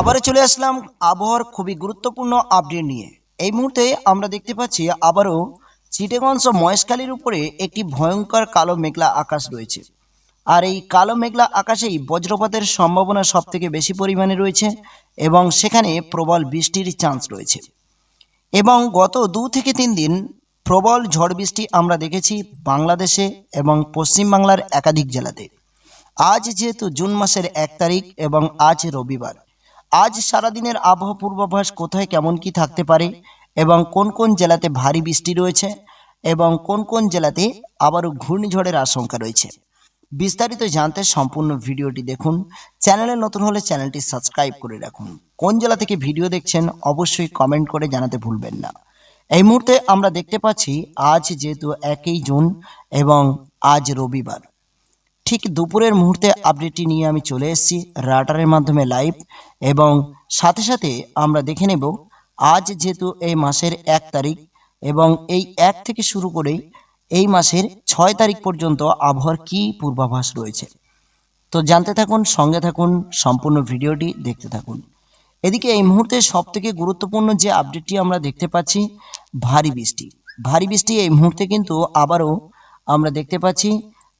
আবারও চলে আসলাম আবহাওয়ার খুবই গুরুত্বপূর্ণ আপডেট নিয়ে। এই মুহূর্তে আমরা দেখতে পাচ্ছি আবারও চিটেগঞ্জ ও মহেশখালীর উপরে একটি ভয়ঙ্কর কালো মেঘলা আকাশ রয়েছে। আর এই কালো মেঘলা আকাশেই বজ্রপাতের সম্ভাবনা সব থেকে বেশি পরিমাণে রয়েছে এবং সেখানে প্রবল বৃষ্টির চান্স রয়েছে। এবং গত দু থেকে তিন দিন প্রবল ঝড় বৃষ্টি আমরা দেখেছি বাংলাদেশে এবং পশ্চিমবাংলার একাধিক জেলাতে। আজ যেহেতু জুন মাসের এক তারিখ এবং আজ রবিবার আজ সারাদিনের আবহাওয়া পূর্বাভাস কোথায়, কেমন কি থাকতে পারে এবং কোন কোন জেলাতে ভারী বৃষ্টি রয়েছে এবং কোন কোন জেলাতে আবারও ঘূর্ণিঝড়ের আশঙ্কা রয়েছে। বিস্তারিত জানতে সম্পূর্ণ ভিডিওটি দেখুন। চ্যানেলে নতুন হলে চ্যানেলটি সাবস্ক্রাইব করে রাখুন। কোন জেলা থেকে ভিডিও দেখছেন অবশ্যই কমেন্ট করে জানাতে ভুলবেন না। এই মুহূর্তে আমরা দেখতে পাচ্ছি, আজ যেহেতু একই জুন এবং আজ রবিবার। ঠিক দুপুরের মুহূর্তে আপডেটটি নিয়ে আমি চলে এসেছি রাটারের মাধ্যমে লাইভ এবং সাথে সাথে আমরা দেখে নেব আজ যেহেতু এই মাসের এক তারিখ এবং এই এক থেকে শুরু করে এই মাসের ছয় তারিখ পর্যন্ত আবহাওয়ার কী পূর্বাভাস রয়েছে। তো জানতে থাকুন, সঙ্গে থাকুন, সম্পূর্ণ ভিডিওটি দেখতে থাকুন। এদিকে এই মুহূর্তে সব থেকে গুরুত্বপূর্ণ যে আপডেটটি আমরা দেখতে পাচ্ছি, ভারী বৃষ্টি। ভারী বৃষ্টি এই মুহূর্তে কিন্তু আবারও আমরা দেখতে পাচ্ছি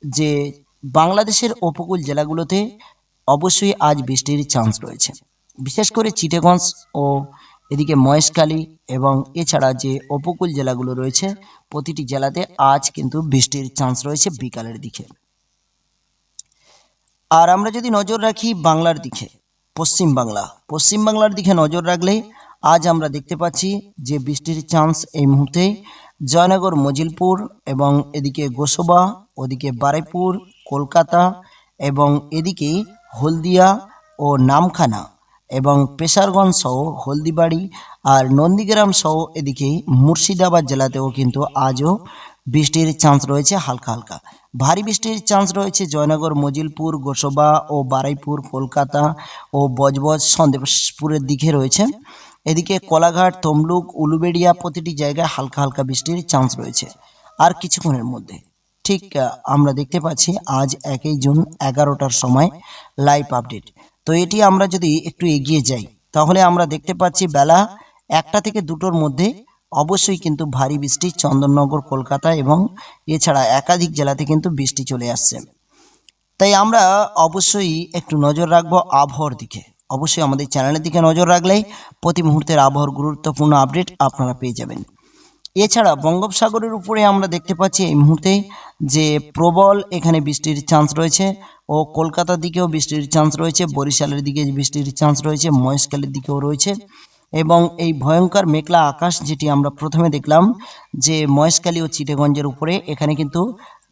যে বাংলাদেশের উপকূল জেলাগুলোতে অবশ্যই আজ বৃষ্টির চান্স রয়েছে। বিশেষ করে চিটেগঞ্জ ও এদিকে মহেশখালী এবং এছাড়া যে উপকূল জেলাগুলো রয়েছে, প্রতিটি জেলাতে আজ কিন্তু বৃষ্টির চান্স রয়েছে বিকালের দিকে। আর আমরা যদি নজর রাখি বাংলার দিকে, পশ্চিম বাংলা। পশ্চিম বাংলার দিকে নজর রাখলে আজ আমরা দেখতে পাচ্ছি যে বৃষ্টির চান্স এই মুহূর্তে জয়নগর, মজিলপুর এবং এদিকে গোসবা, ওদিকে বারাইপুর কলকাতা এবং এদিকে হলদিয়া ও নামখানা এবং পেশারগঞ্জ সহ হলদিবাড়ি আর নন্দীগ্রাম সহ এদিকে মুর্শিদাবাদ জেলাতেও কিন্তু আজও বৃষ্টির চান্স রয়েছে হালকা হালকা। ভারী বৃষ্টির চান্স রয়েছে জয়নগর, মজিলপুর, গোসবা ও বারাইপুর, কলকাতা ও বজবজ সন্দেশপুরের দিকে রয়েছে। এদিকে কোলাঘাট, তমলুক, উলুবেড়িয়া প্রতিটি জায়গায় হালকা হালকা বৃষ্টির চান্স রয়েছে। আর কিছুক্ষণের মধ্যে ঠিক আমরা দেখতে পাচ্ছি আজ একই জুন এগারোটার সময় লাইভ আপডেট তো এটি আমরা যদি একটু এগিয়ে যাই, তাহলে আমরা দেখতে পাচ্ছি বেলা একটা থেকে দুটোর মধ্যে অবশ্যই কিন্তু ভারী বৃষ্টি চন্দননগর, কলকাতা এবং এছাড়া একাধিক জেলাতে কিন্তু বৃষ্টি চলে আসছে। তাই আমরা অবশ্যই একটু নজর রাখব আবহাওয়ার দিকে। অবশ্যই আমাদের চ্যানেলের দিকে নজর রাখলেই প্রতি মুহূর্তের আবহাওয়ার গুরুত্বপূর্ণ আপডেট আপনারা পেয়ে যাবেন। এছাড়া বঙ্গোপসাগরের উপরে আমরা দেখতে পাচ্ছি এই মুহূর্তে যে প্রবল এখানে বৃষ্টির চান্স রয়েছে ও কলকাতার দিকেও বৃষ্টির চান্স রয়েছে, বরিশালের দিকে বৃষ্টির চান্স রয়েছে, মহেশখালীর দিকেও রয়েছে এবং এই ভয়ঙ্কর মেঘলা আকাশ যেটি আমরা প্রথমে দেখলাম যে মহেশখালী ও চিটেগঞ্জের উপরে এখানে কিন্তু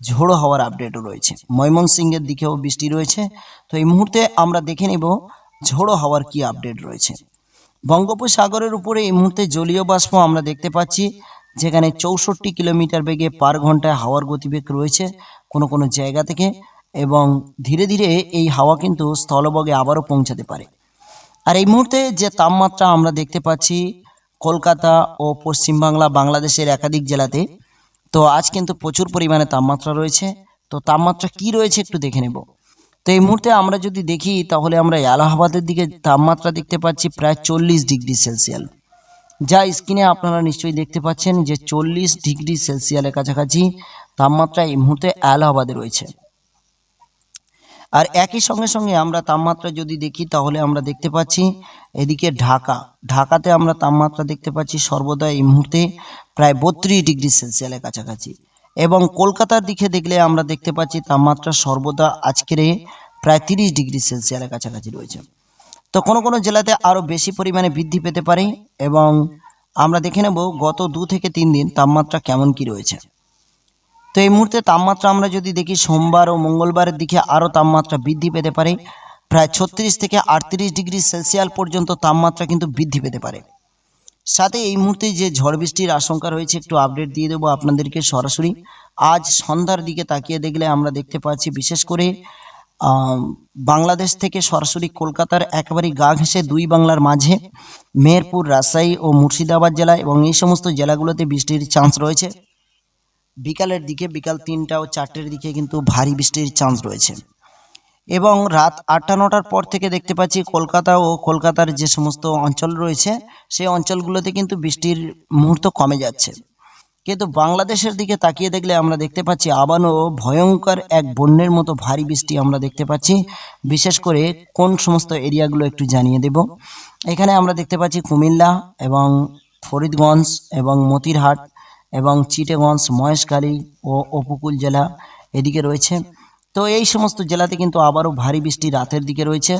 ঝোড়ো হওয়ার আপডেটও রয়েছে। ময়মনসিংহের দিকেও বৃষ্টি রয়েছে। তো এই মুহূর্তে আমরা দেখে নেব ঝোড়ো হওয়ার কি আপডেট রয়েছে। বঙ্গোপসাগরের উপরে এই মুহূর্তে জলীয় বাষ্প আমরা দেখতে পাচ্ছি যেখানে চৌষট্টি কিলোমিটার বেগে পার ঘন্টায় হাওয়ার গতিবেগ রয়েছে কোনো কোনো জায়গা থেকে এবং ধীরে ধীরে এই হাওয়া কিন্তু স্থলবগে আবারও পৌঁছাতে পারে। আর এই মুহূর্তে যে তাপমাত্রা আমরা দেখতে পাচ্ছি কলকাতা ও পশ্চিমবাংলা বাংলাদেশের একাধিক জেলাতে, তো আজ কিন্তু প্রচুর পরিমাণে তাপমাত্রা রয়েছে। তো তাপমাত্রা কি রয়েছে একটু দেখে নেব। তো এই মুহূর্তে আমরা যদি দেখি তাহলে আমরা এলাহাবাদের দিকে তাপমাত্রা দেখতে পাচ্ছি প্রায় চল্লিশ ডিগ্রি সেলসিয়াল যা স্ক্রিনে আপনারা নিশ্চয়ই দেখতে পাচ্ছেন যে চল্লিশ ডিগ্রি সেলসিয়ালের কাছাকাছি তাপমাত্রা এই মুহূর্তে এলাহাবাদে রয়েছে। আর একই সঙ্গে সঙ্গে আমরা তাপমাত্রা যদি দেখি, তাহলে আমরা দেখতে পাচ্ছি এদিকে ঢাকা। ঢাকাতে আমরা তাপমাত্রা দেখতে পাচ্ছি সর্বদা এই মুহূর্তে প্রায় বত্রিশ ডিগ্রি সেলসিয়ালের কাছাকাছি। এবং কলকাতার দিকে দেখলে আমরা দেখতে পাচ্ছি তাপমাত্রা সর্বদা আজকের প্রায় তিরিশ ডিগ্রি সেলসিয়ালের কাছাকাছি রয়েছে। তো কোনো কোনো জেলাতে আরও বেশি পরিমাণে বৃদ্ধি পেতে পারে এবং আমরা দেখে নেব গত দু থেকে তিন দিন তাপমাত্রা কেমন কি রয়েছে। তো এই মুহূর্তে তাপমাত্রা আমরা যদি দেখি সোমবার ও মঙ্গলবারের দিকে আরও তাপমাত্রা বৃদ্ধি পেতে পারে। প্রায় ছত্রিশ থেকে আটত্রিশ ডিগ্রি সেলসিয়াল পর্যন্ত তাপমাত্রা কিন্তু বৃদ্ধি পেতে পারে। সাথে এই মুহূর্তে যে ঝড় বৃষ্টির আশঙ্কা রয়েছে একটু আপডেট দিয়ে দেবো আপনাদেরকে সরাসরি। আজ সন্ধ্যার দিকে তাকিয়ে দেখলে আমরা দেখতে পাচ্ছি বিশেষ করে বাংলাদেশ থেকে সরাসরি কলকাতার একেবারে গা ঘেঁষে দুই বাংলার মাঝে মেহেরপুর, রাজশাহী ও মুর্শিদাবাদ জেলা এবং এই সমস্ত জেলাগুলোতে বৃষ্টির চান্স রয়েছে। বিকালের দিকে বিকাল তিনটা ও চারটের দিকে কিন্তু ভারী বৃষ্টির চান্স রয়েছে। এবং রাত আটটা নটার পর থেকে দেখতে পাচ্ছি কলকাতা ও কলকাতার যে সমস্ত অঞ্চল রয়েছে, সেই অঞ্চলগুলোতে কিন্তু বৃষ্টির মুহূর্ত কমে যাচ্ছে। কিন্তু বাংলাদেশের দিকে তাকিয়ে দেখলে আমরা দেখতে পাচ্ছি আবারও ভয়ঙ্কর এক বন্যের মতো ভারী বৃষ্টি আমরা দেখতে পাচ্ছি। বিশেষ করে কোন সমস্ত এরিয়াগুলো একটু জানিয়ে দেব। এখানে আমরা দেখতে পাচ্ছি কুমিল্লা এবং ফরিদগঞ্জ এবং মতিরহাট এবং চিটেগঞ্জ, মহেশখালী ও উপকূল জেলা এদিকে রয়েছে। তো এই সমস্ত জেলাতে কিন্তু আবারও ভারী বৃষ্টি রাতের দিকে রয়েছে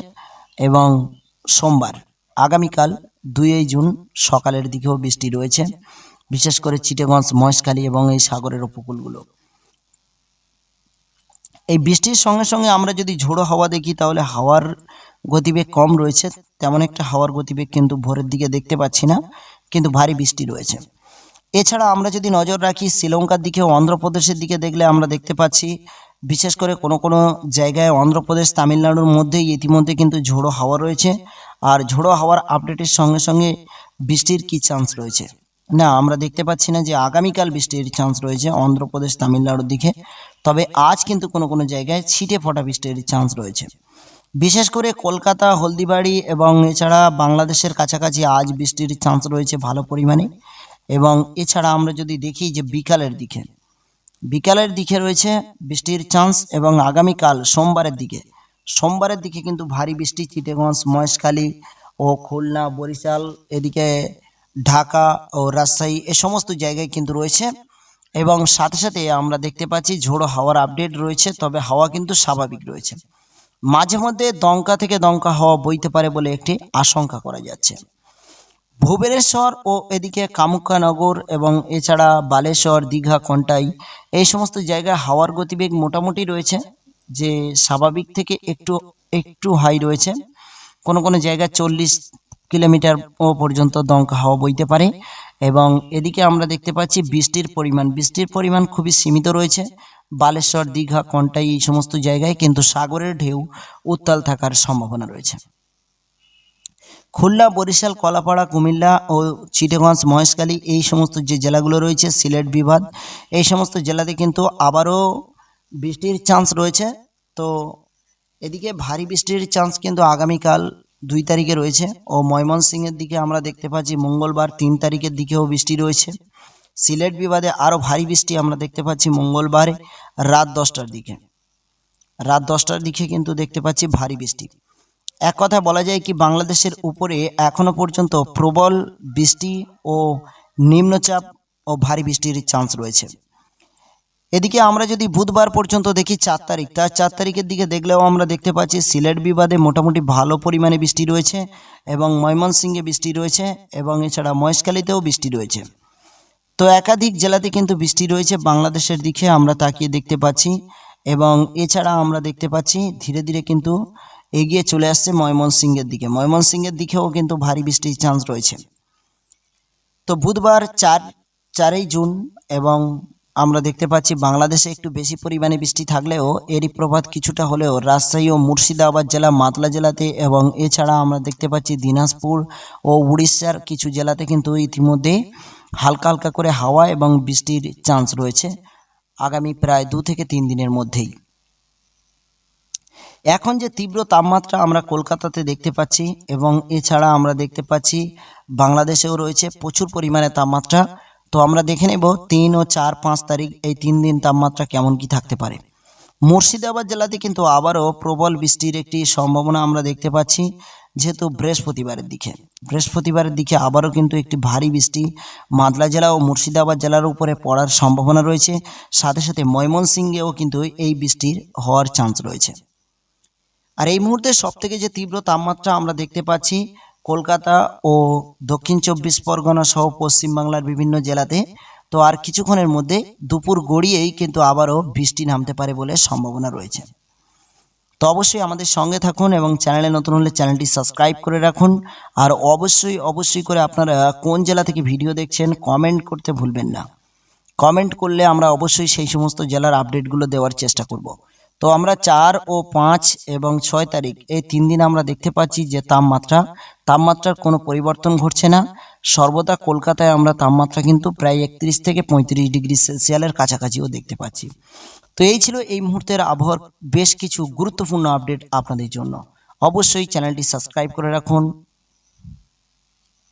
এবং সোমবার, আগামীকাল দুই জুন সকালের দিকেও বৃষ্টি রয়েছে। বিশেষ করে চিটেগঞ্জ, মহেশখালী এবং এই সাগরের উপকূলগুলো। এই বৃষ্টির সঙ্গে সঙ্গে আমরা যদি ঝোড়ো হাওয়া দেখি, তাহলে হাওয়ার গতিবেগ কম রয়েছে। তেমন একটা হাওয়ার গতিবেগ কিন্তু ভোরের দিকে দেখতে পাচ্ছি না, কিন্তু ভারী বৃষ্টি রয়েছে। এছাড়া আমরা যদি নজর রাখি, শ্রীলঙ্কার দিকে অন্ধ্রপ্রদেশের দিকে দেখলে আমরা দেখতে পাচ্ছি, বিশেষ করে কোনো কোনো জায়গায় অন্ধ্রপ্রদেশ, তামিলনাড়ুর মধ্যেই ইতিমধ্যে কিন্তু ঝোড়ো হাওয়া রয়েছে। আর ঝোড়ো হাওয়ার আপডেটের সঙ্গে সঙ্গে বৃষ্টির কি চান্স রয়েছে? না, আমরা দেখতে পাচ্ছি না যে আগামীকাল বৃষ্টির চান্স রয়েছে অন্ধ্রপ্রদেশ, তামিলনাড়ুর দিকে। তবে আজ কিন্তু কোনো কোনো জায়গায় ছিটে ফোটা বৃষ্টির চান্স রয়েছে। বিশেষ করে কলকাতা, হলদিবাড়ি এবং এছাড়া বাংলাদেশের কাছাকাছি আজ বৃষ্টির চান্স রয়েছে ভালো পরিমাণে। এবং এছাড়া আমরা যদি দেখি যে বিকালের দিকে বিকালের দিকে রয়েছে বৃষ্টির চান্স এবং আগামীকাল সোমবারের দিকে। সোমবারের দিকে কিন্তু ভারী বৃষ্টি চিটেগঞ্জ মহেশখালী ও খুলনা, বরিশাল এদিকে ঢাকা ও রাজশাহী এ সমস্ত জায়গায় কিন্তু রয়েছে। এবং সাথে সাথে আমরা দেখতে পাচ্ছি ঝোড়ো হাওয়ার আপডেট রয়েছে, তবে হাওয়া কিন্তু স্বাভাবিক রয়েছে। মাঝে মধ্যে দমকা থেকে দমকা হাওয়া বইতে পারে বলে একটি আশঙ্কা করা যাচ্ছে। ভুবনেশ্বর ও এদিকে কামুক্কানগর এবং এছাড়া বালেশ্বর, দীঘা কন্টাই এই সমস্ত জায়গায় হাওয়ার গতিবেগ মোটামুটি রয়েছে, যে স্বাভাবিক থেকে একটু একটু হাই রয়েছে। কোনো কোনো জায়গায় চল্লিশ কিলোমিটার পর্যন্ত দমকা হাওয়া বইতে পারে এবং এদিকে আমরা দেখতে পাচ্ছি বৃষ্টির পরিমাণ। বৃষ্টির পরিমাণ খুবই সীমিত রয়েছে। বালেশ্বর, দীঘা, কন্টাই এই সমস্ত জায়গায় কিন্তু সাগরের ঢেউ উত্তাল থাকার সম্ভাবনা রয়েছে। খুলনা, বরিশাল, কলাপাড়া, কুমিল্লা ও চিটাগঞ্জ, মহেশখালী এই সমস্ত যে জেলাগুলো রয়েছে, সিলেট, বিভাগ, এই সমস্ত জেলাতে কিন্তু আবারও বৃষ্টির চান্স রয়েছে। তো এদিকে ভারী বৃষ্টির চান্স কিন্তু আগামীকাল দুই তারিখে রয়েছে ও ময়মনসিংহের দিকে আমরা দেখতে পাচ্ছি মঙ্গলবার তিন তারিখের দিকেও বৃষ্টি রয়েছে। সিলেট বিবাদে আরও ভারী বৃষ্টি আমরা দেখতে পাচ্ছি মঙ্গলবার রাত দশটার দিকে। রাত দশটার দিকে কিন্তু দেখতে পাচ্ছি ভারী বৃষ্টি। এক কথা বলা যায় কি, বাংলাদেশের উপরে এখনও পর্যন্ত প্রবল বৃষ্টি ও নিম্নচাপ ও ভারী বৃষ্টির চান্স রয়েছে। এদিকে আমরা যদি বুধবার পর্যন্ত দেখি চার তারিখ তার চার তারিখের দিকে দেখলেও আমরা দেখতে পাচ্ছি সিলেট বিবাদে মোটামুটি ভালো পরিমাণে বৃষ্টি রয়েছে এবং ময়মনসিংহে বৃষ্টি রয়েছে এবং এছাড়া মহেশখালীতেও বৃষ্টি রয়েছে। তো একাধিক জেলাতে কিন্তু বৃষ্টি রয়েছে, বাংলাদেশের দিকে আমরা তাকিয়ে দেখতে পাচ্ছি এবং এছাড়া আমরা দেখতে পাচ্ছি ধীরে ধীরে কিন্তু এগিয়ে চলে আসছে ময়মনসিংহের দিকে। ময়মনসিংহের দিকেও কিন্তু ভারী বৃষ্টির চান্স রয়েছে। তো বুধবার চার, চারই জুন এবং আমরা দেখতে পাচ্ছি বাংলাদেশে একটু বেশি পরিমাণে বৃষ্টি থাকলেও এরই প্রভাব কিছুটা হলেও রাজশাহী ও মুর্শিদাবাদ জেলা, মাতলা জেলাতে এবং এছাড়া আমরা দেখতে পাচ্ছি দিনাজপুর ও উড়িষ্যার কিছু জেলাতে কিন্তু ইতিমধ্যে হালকা হালকা করে হাওয়া এবং বৃষ্টির চান্স রয়েছে আগামী প্রায় দু থেকে তিন দিনের মধ্যেই। এখন যে তীব্র তাপমাত্রা আমরা কলকাতাতে দেখতে পাচ্ছি এবং এছাড়া আমরা দেখতে পাচ্ছি বাংলাদেশেও রয়েছে প্রচুর পরিমাণে তাপমাত্রা তো আমরা দেখে নেব তিন ও চার পাঁচ তারিখ এই তিন দিন তাপমাত্রা কেমন কি থাকতে পারে। মুর্শিদাবাদ জেলাতে কিন্তু আবারও প্রবল বৃষ্টির একটি সম্ভাবনা আমরা দেখতে পাচ্ছি, যেহেতু বৃহস্পতিবারের দিকে। বৃহস্পতিবারের দিকে আবারও কিন্তু একটি ভারী বৃষ্টি মাদলা জেলা ও মুর্শিদাবাদ জেলার উপরে পড়ার সম্ভাবনা রয়েছে। সাথে সাথে ময়মনসিংহেও কিন্তু এই বৃষ্টির হওয়ার চান্স রয়েছে। আর এই মুহূর্তে সবথেকে যে তীব্র তাপমাত্রা আমরা দেখতে পাচ্ছি কলকাতা ও দক্ষিণ চব্বিশ পরগনা সহ পশ্চিমবাংলার বিভিন্ন জেলাতে, তো আর কিছুক্ষণের মধ্যে দুপুর গড়িয়েই কিন্তু আবারও বৃষ্টি নামতে পারে বলে সম্ভাবনা রয়েছে। তো অবশ্যই আমাদের সঙ্গে থাকুন এবং চ্যানেলে নতুন হলে চ্যানেলটি সাবস্ক্রাইব করে রাখুন। আর অবশ্যই অবশ্যই করে আপনারা কোন জেলা থেকে ভিডিও দেখছেন কমেন্ট করতে ভুলবেন না। কমেন্ট করলে আমরা অবশ্যই সেই সমস্ত জেলার আপডেটগুলো দেওয়ার চেষ্টা করব। তো আমরা চার ও পাঁচ এবং ছয় তারিখ, এই তিন দিন আমরা দেখতে পাচ্ছি যে তাপমাত্রা, তাপমাত্রার কোনো পরিবর্তন ঘটছে না। সর্বদা কলকাতায় আমরা তাপমাত্রা কিন্তু প্রায় একত্রিশ থেকে পঁয়ত্রিশ ডিগ্রি সেলসিয়ালের কাছাকাছিও দেখতে পাচ্ছি। তো এই ছিল এই মুহূর্তের আবহাওয়ার বেশ কিছু গুরুত্বপূর্ণ আপডেট আপনাদের জন্য। অবশ্যই চ্যানেলটি সাবস্ক্রাইব করে রাখুন।